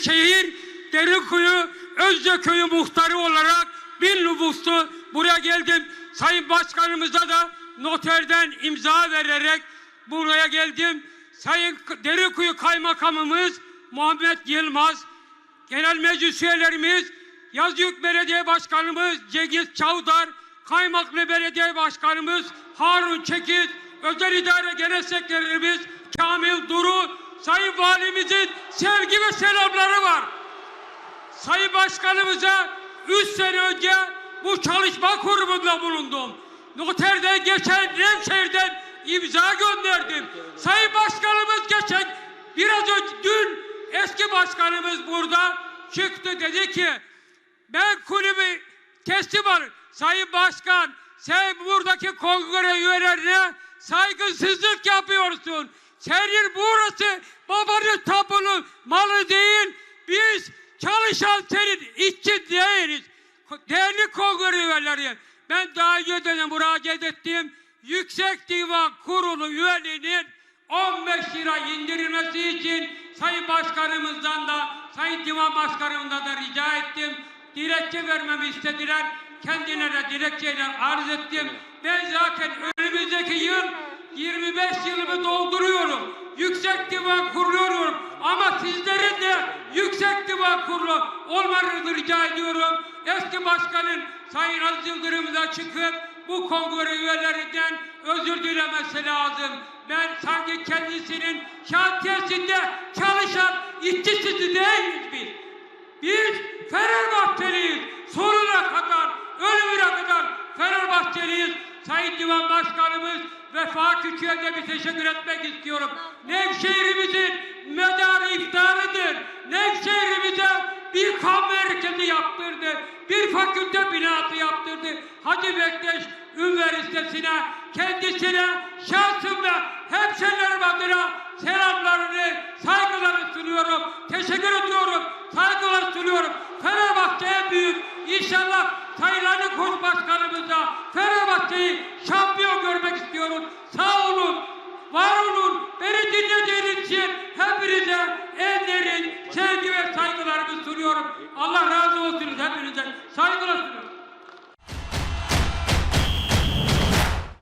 Eskişehir Derinkuyu Özceköy muhtarı olarak bir nüfuslu buraya geldim. Sayın Başkanımıza da noterden imza vererek buraya geldim. Sayın Derinkuyu Kaymakamımız Muhammed Yılmaz, Genel Meclis üyelerimiz, Yazıyük Belediye Başkanımız Cengiz Çavdar, Kaymaklı Belediye Başkanımız Harun Çekiz, Özel İdare Genel Sekreterimiz Kamil Duru, Sayın Valimizin sevgi ve selamları var. Sayın Başkanımıza 3 sene önce bu çalışma kurumunda bulundum. Noterde geçen Nevşehir'den imza gönderdim. Sayın Başkanımız geçen biraz önce dün eski başkanımız burada çıktı dedi ki ben kulübü teslim alın. Sayın Başkan sen buradaki kongre üyelerine saygısızlık yapıyorsun. Senin burası babanın tapulu malı değil. Biz çalışan senin işçi değiliz. Değerli kongre üyeleri ben daha önce de müracaat ettim. Yüksek Divan Kurulu üyeliğinin 15 lira indirilmesi için Sayın Başkanımızdan da Sayın Divan Başkanımdan da rica ettim. Dilekçe vermemi istediler. Kendilerine dilekçeyle arz ettim. Ben zaten önümüzdeki yıl 25 yılımı dolduruyorum. Yüksek Divan kuruyorum. Ama sizlerin de Yüksek Divan Kurulu olmanızı rica ediyorum. Eski Başkanın Sayın Aziz Yıldırım'da çıkıp bu kongre üyelerinden özür dilemesi lazım. Ben sanki kendisinin şantiyesinde çalışan işçisi değiliz biz. Biz Fenerbahçeliyiz. Sonuna kadar, ölümüne kadar Fenerbahçeliyiz. Sayın Divan Başkanımız Vefa Küçük'e de bir teşekkür etmek istiyorum. Nevşehir'imizin medarı iftarıdır. Nevşehir'imize bir kan merkezi yaptırdı. Bir fakülte binası yaptırdı. Hacı Bektaş Üniversitesi'ne kendisine şahsım ve hemşerilerim adına selamlarını, saygılarını sunuyorum. Teşekkür ediyorum. Saygılar sunuyorum. Fenerbahçe en büyük. İnşallah Sayın Ali Koç Başkanımıza Fenerbahçe'yi şampiyon görmek istiyorum. Sağ olun. Var olun. Beni dinlediğiniz için hepinize en derin sevgi ve saygılarımı sunuyorum. Allah razı olsun hepinize. Sunuyorum.